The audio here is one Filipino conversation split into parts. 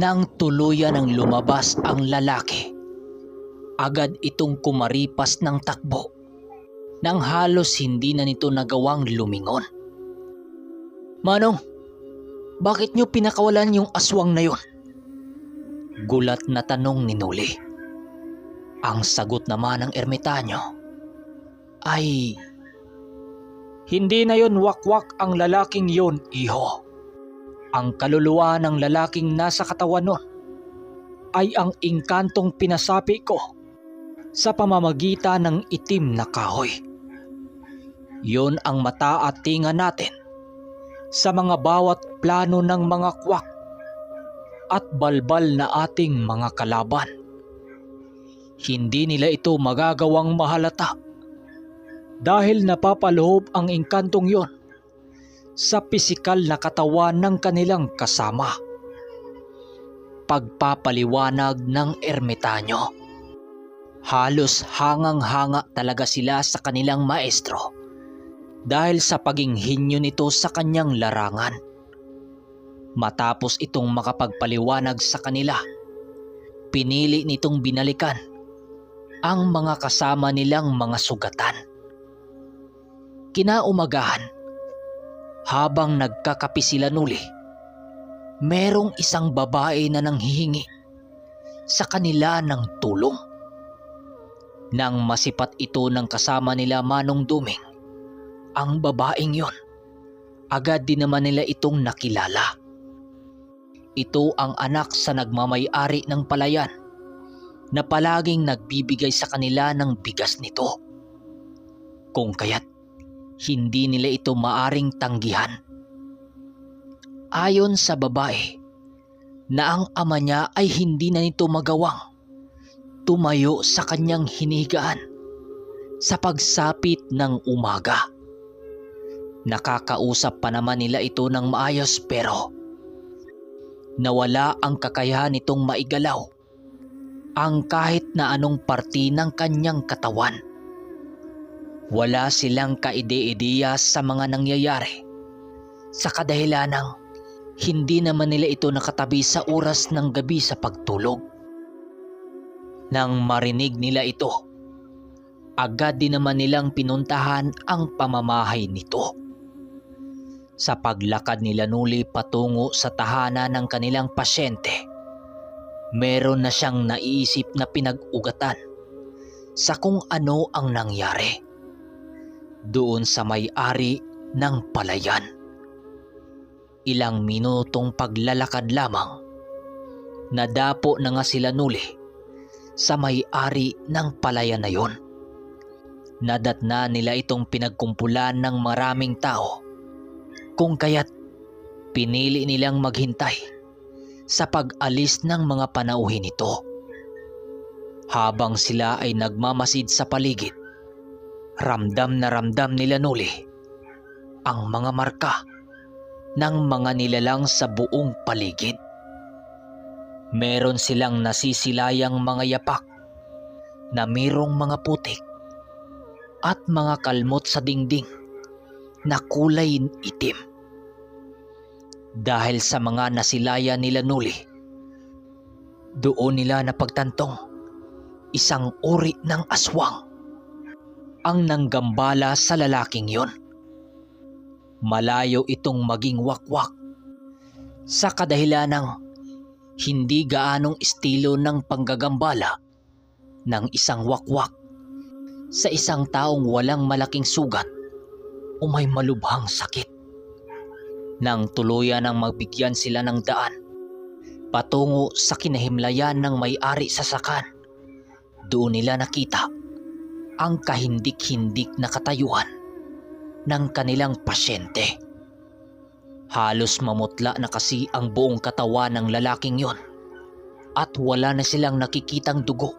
Nang tuluyan ng lumabas ang lalaki, agad itong kumaripas ng takbo nang halos hindi na nito nagawang lumingon. Manong, bakit nyo pinakawalan yung aswang na yon? Gulat na tanong ni Nuli. Ang sagot naman ng ermitanyo ay hindi na yon wakwak ang lalaking yon, iho. Ang kaluluwa ng lalaking nasa katawan nun ay ang ingkantong pinasapi ko sa pamamagitan ng itim na kahoy. Yon ang mata at tinga natin sa mga bawat plano ng mga kwak at balbal na ating mga kalaban. Hindi nila ito magagawang mahalata dahil napapaloob ang engkantong yon sa pisikal na katawan ng kanilang kasama. Pagpapaliwanag ng ermitanyo. Halos hangang-hanga talaga sila sa kanilang maestro dahil sa paging hinyo nito sa kanyang larangan. Matapos itong makapagpaliwanag sa kanila, pinili nitong binalikan ang mga kasama nilang mga sugatan. Kinaumagahan, habang nagkakapi sila nuli, merong isang babae na nanghihingi sa kanila ng tulong. Nang masipat ito ng kasama nila Manong Duming, ang babaeng yon, agad din naman nila itong nakilala. Ito ang anak sa nagmamayari ng palayan na palaging nagbibigay sa kanila ng bigas nito. Kung kaya't hindi nila ito maaring tanggihan. Ayon sa babae, na ang ama niya ay hindi na nito magawang tumayo sa kanyang hinigaan sa pagsapit ng umaga. Nakakausap pa naman nila ito ng maayos pero nawala ang kakayahan nitong maigalaw ang kahit na anong parti ng kanyang katawan. Wala silang kaide-ideya sa mga nangyayari sa kadahilan ng hindi naman nila ito nakatabi sa oras ng gabi sa pagtulog. Nang marinig nila ito, agad din naman nilang pinuntahan ang pamamahay nito. Sa paglakad nila nuli patungo sa tahanan ng kanilang pasyente, meron na siyang naiisip na pinag-ugatan sa kung ano ang nangyari doon sa may-ari ng palayan. Ilang minutong paglalakad lamang, nadapo na nga sila nuli sa may-ari ng palayan na yon. Nadatna nila itong pinagkumpulan ng maraming tao kung kaya't pinili nilang maghintay sa pag-alis ng mga panauhin nito. Habang sila ay nagmamasid sa paligid, ramdam na ramdam nila nuli ang mga marka ng mga nilalang sa buong paligid. Meron silang nasisilayang mga yapak na mirong mga putik at mga kalmot sa dingding na kulay itim. Dahil sa mga nasilaya nila nuli, doon nila napagtantong isang uri ng aswang ang nanggambala sa lalaking yon. Malayo itong maging wakwak sa kadahilan ng hindi gaanong estilo ng panggagambala ng isang wakwak sa isang taong walang malaking sugat o may malubhang sakit. Nang tuluyan ng magbigyan sila ng daan patungo sa kinahimlayan ng may-ari sa sakan, doon nila nakita ang kahindik-hindik na katayuan ng kanilang pasyente. Halos mamutla na kasi ang buong katawan ng lalaking yon at wala na silang nakikitang dugo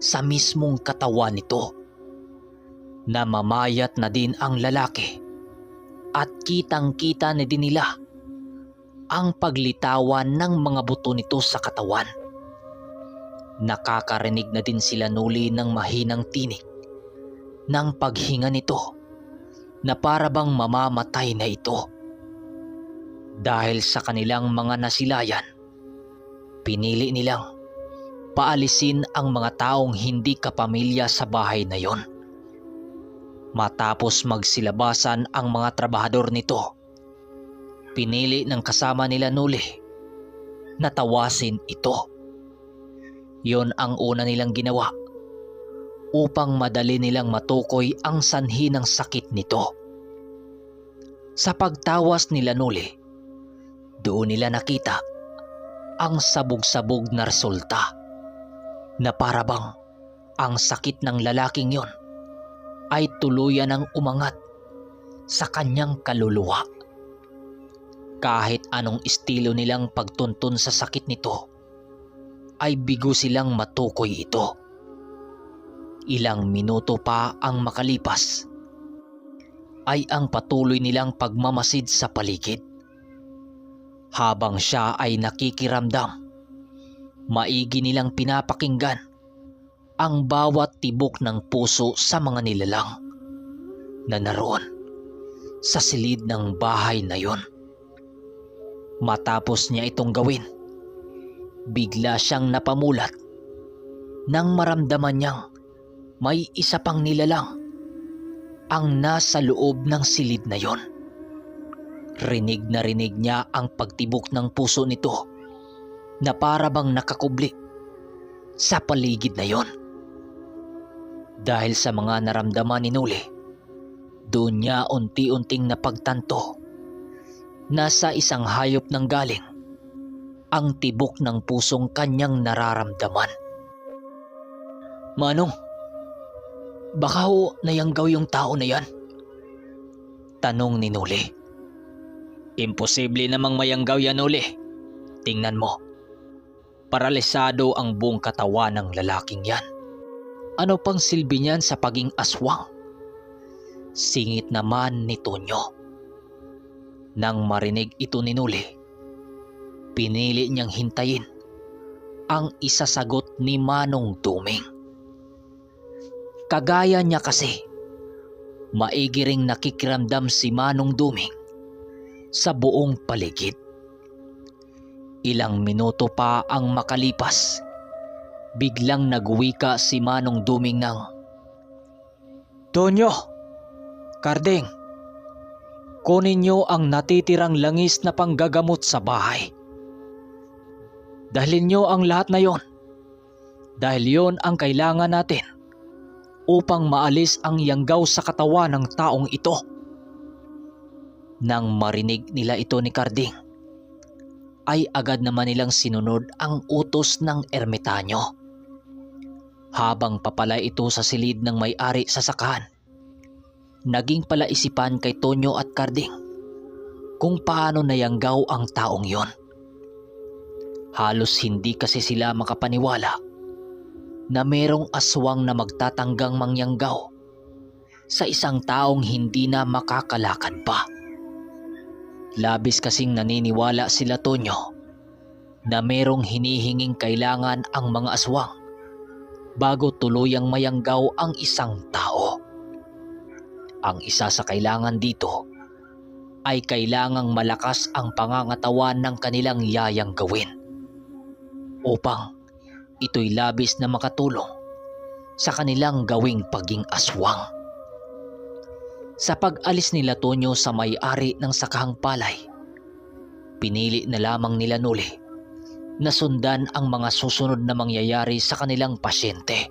sa mismong katawan nito. Namamayat na din ang lalaki at kitang-kita na din nila ang paglitawan ng mga buto nito sa katawan. Nakakarinig na din sila nuli ng mahinang tinig ng paghinga nito na parabang mamamatay na ito. Dahil sa kanilang mga nasilayan, Pinili nilang paalisin ang mga taong hindi kapamilya sa bahay na yon. Matapos magsilabasan ang mga trabahador nito, pinili ng kasama nila Nuli na tawasin ito. Yon ang una nilang ginawa upang madali nilang matukoy ang sanhi ng sakit nito. Sa pagtawas nila Nuli, doon nila nakita ang sabog-sabog na resulta na parabang ang sakit ng lalaking yon ay tuluyan ng umangat sa kanyang kaluluwa. Kahit anong estilo nilang pagtuntun sa sakit nito, ay bigo silang matukoy ito. Ilang minuto pa ang makalipas, ay ang patuloy nilang pagmamasid sa paligid. Habang siya ay nakikiramdam, maigi nilang pinapakinggan ang bawat tibok ng puso sa mga nilalang na naroon sa silid ng bahay na yon. Matapos niya itong gawin, bigla siyang napamulat nang maramdaman niyang may isa pang nilalang ang nasa loob ng silid na yon. Rinig na rinig niya ang pagtibok ng puso nito na para bang nakakubli sa paligid na yon. Dahil sa mga naramdaman ni Nuli, doon niya unti-unting napagtanto na sa isang hayop ng galing ang tibok ng pusong kanyang nararamdaman. Manong, baka ho nayanggaw yung tao na yan? Tanong ni Nuli. Imposible namang mayanggaw yan, Nuli. Tingnan mo. Paralisado ang buong katawan ng lalaking yan. Ano pang silbi niyan sa paging aswang? Singit naman ni Tonyo. Nang marinig ito ni Nuli, pinili niyang hintayin ang isasagot ni Manong Duming. Kagaya niya kasi, maigi ring nakikiramdam si Manong Duming sa buong paligid. Ilang minuto pa ang makalipas biglang nagwika si Manong Duming ng Tonyo, Kardeng, kunin niyo ang natitirang langis na panggagamot sa bahay. Dahlin niyo ang lahat na yon. Dahil yon ang kailangan natin upang maalis ang yanggaw sa katawan ng taong ito. Nang marinig nila ito ni Karding, ay agad naman nilang sinunod ang utos ng ermitanyo habang papalay ito sa silid ng may-ari sa sakahan. Naging palaisipan kay Tonyo at Carding kung paano nayanggaw ang taong yon. Halos hindi kasi sila makapaniwala na merong aswang na magtatanggang mangyanggaw sa isang taong hindi na makakalakad pa. Labis kasing naniniwala sila Tonyo na merong hinihinging kailangan ang mga aswang bago tuluyang mayanggaw ang isang tao. Ang isa sa kailangan dito ay kailangang malakas ang pangangatawan ng kanilang yayang gawin upang ito'y labis na makatulong sa kanilang gawing paging aswang. Sa pag-alis nila Tonyo sa may-ari ng sakahang palay, pinili na lamang nila Nuli na sundan ang mga susunod na mangyayari sa kanilang pasyente.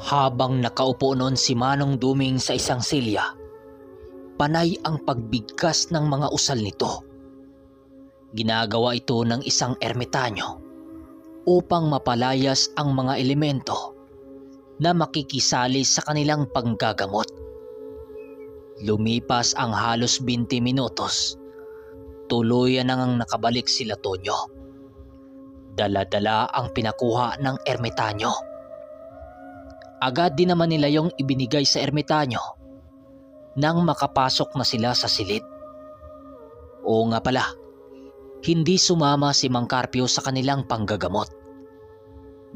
Habang nakaupo noon si Manong Duming sa isang silya, panay ang pagbigkas ng mga usal nito. Ginagawa ito ng isang ermitanyo upang mapalayas ang mga elemento na makikisali sa kanilang panggagamot. Lumipas ang halos 20 minutos, tuluyan nang nakabalik sila Tonyo. Dala-dala ang pinakuha ng ermitanyo. Agad din naman nila yung ibinigay sa ermitanyo nang makapasok na sila sa silid. Oo nga pala, hindi sumama si Mang Carpio sa kanilang panggagamot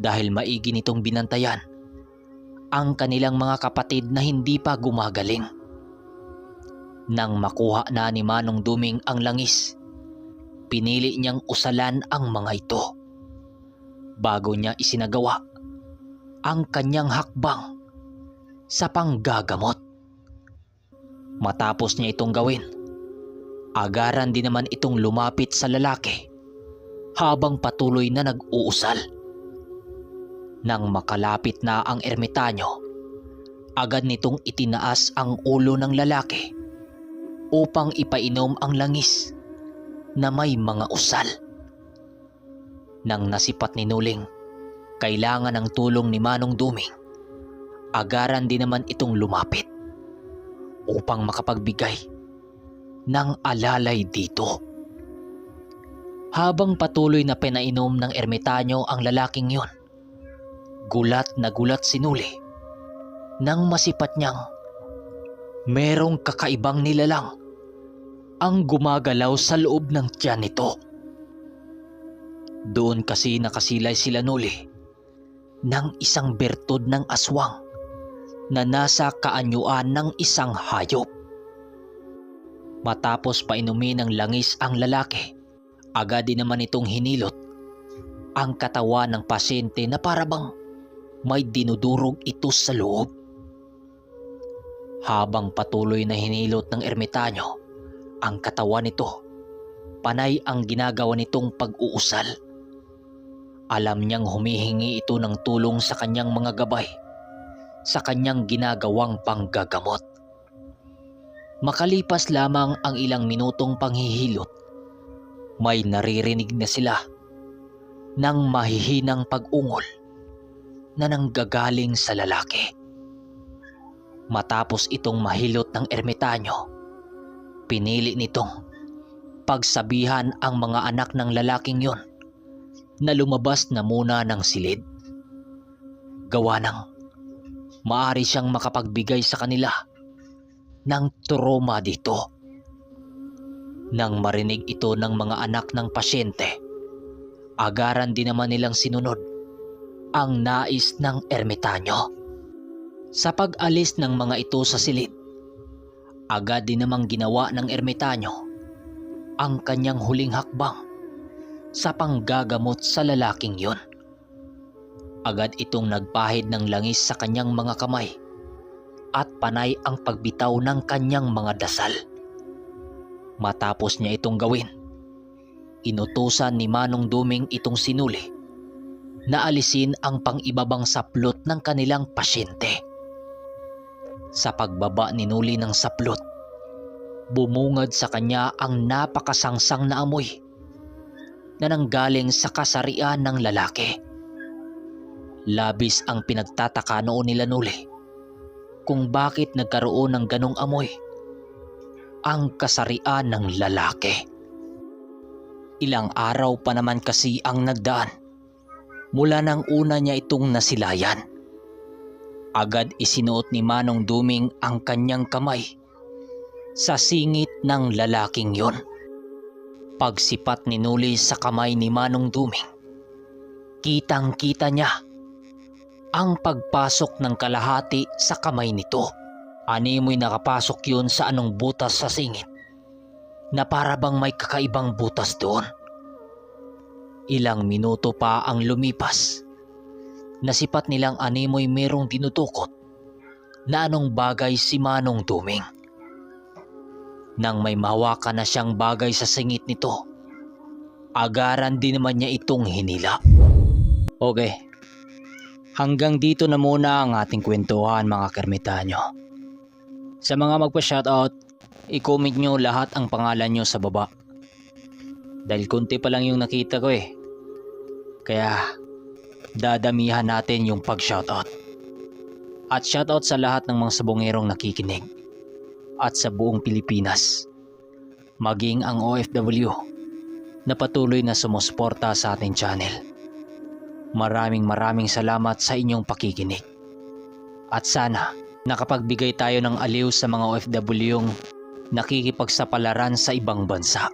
dahil maigi nitong binantayan ang kanilang mga kapatid na hindi pa gumagaling. Nang makuha na ni Manong Duming ang langis, pinili niyang usalan ang mga ito. Bago niya isinagawa ang kanyang hakbang sa panggagamot. Matapos niya itong gawin, agaran din naman itong lumapit sa lalaki habang patuloy na nag-uusal. Nang makalapit na ang ermitanyo, agad nitong itinaas ang ulo ng lalaki upang ipainom ang langis na may mga usal. Nang nasipat ni Nuling, kailangan ng tulong ni Manong Duming. Agaran din naman itong lumapit upang makapagbigay ng alalay dito. Habang patuloy na pinainom ng ermitanyo ang lalaking yon, gulat na gulat si Nuli nang masipat niyang merong kakaibang nilalang ang gumagalaw sa loob ng tiyan nito. Doon kasi nakasilay sila Nuli ng isang bertod ng aswang na nasa kaanyuan ng isang hayop. Matapos painumin ng langis ang lalaki, agad din naman itong hinilot ang katawan ng pasyente na parabang may dinudurog ito sa loob. Habang patuloy na hinilot ng ermitanyo ang katawan nito, panay ang ginagawa nitong pag-uusal. Alam niyang humihingi ito ng tulong sa kanyang mga gabay sa kanyang ginagawang panggagamot. Makalipas lamang ang ilang minutong panghihilot, may naririnig na sila ng mahihinang pag-ungol na nanggagaling sa lalaki. Matapos itong mahilot ng ermitanyo, pinili nitong pagsabihan ang mga anak ng lalaking yon na lumabas na muna ng silid. Gawa ng maari siyang makapagbigay sa kanila ng trauma dito. Nang marinig ito ng mga anak ng pasyente, agaran din naman nilang sinunod ang nais ng ermitanyo. Sa pag-alis ng mga ito sa silid, agad din namang ginawa ng ermitanyo ang kanyang huling hakbang sa panggagamot sa lalaking yon. Agad itong nagpahid ng langis sa kanyang mga kamay at panay ang pagbitaw ng kanyang mga dasal. Matapos niya itong gawin, inutusan ni Manong Duming itong sinuli na alisin ang pang-ibabang saplot ng kanilang pasyente. Sa pagbaba ni Nuli ng saplot, bumungad sa kanya ang napakasangsang na amoy na nanggaling sa kasarian ng lalaki. Labis ang pinagtataka noon nila Nuli kung bakit nagkaroon ng ganong amoy ang kasarian ng lalaki. Ilang araw pa naman kasi ang nagdaan mula nang una niya itong nasilayan. Agad isinuot ni Manong Duming ang kanyang kamay sa singit ng lalaking yon. Pagsipat ni Nuli sa kamay ni Manong Duming, kitang kita niya ang pagpasok ng kalahati sa kamay nito. Animoy nakapasok yun sa anong butas sa singit na para bang may kakaibang butas doon. Ilang minuto pa ang lumipas. Nasipat nilang animoy merong dinutukot na anong bagay si Manong Duming. Nang may mahawakan na siyang bagay sa singit nito, agaran din naman niya itong hinila. Okay, hanggang dito na muna ang ating kwentuhan mga kermitanyo. Sa mga magpa-shoutout, i-comment nyo lahat ang pangalan nyo sa baba. Dahil konti pa lang yung nakita ko eh. Kaya dadamihan natin yung pag-shoutout. At shoutout sa lahat ng mga sabongerong nakikinig. At sa buong Pilipinas. Maging ang OFW na patuloy na sumusuporta sa ating channel. Maraming maraming salamat sa inyong pakikinig. At sana nakapagbigay tayo ng aliw sa mga OFW yung nakikipagsapalaran sa ibang bansa.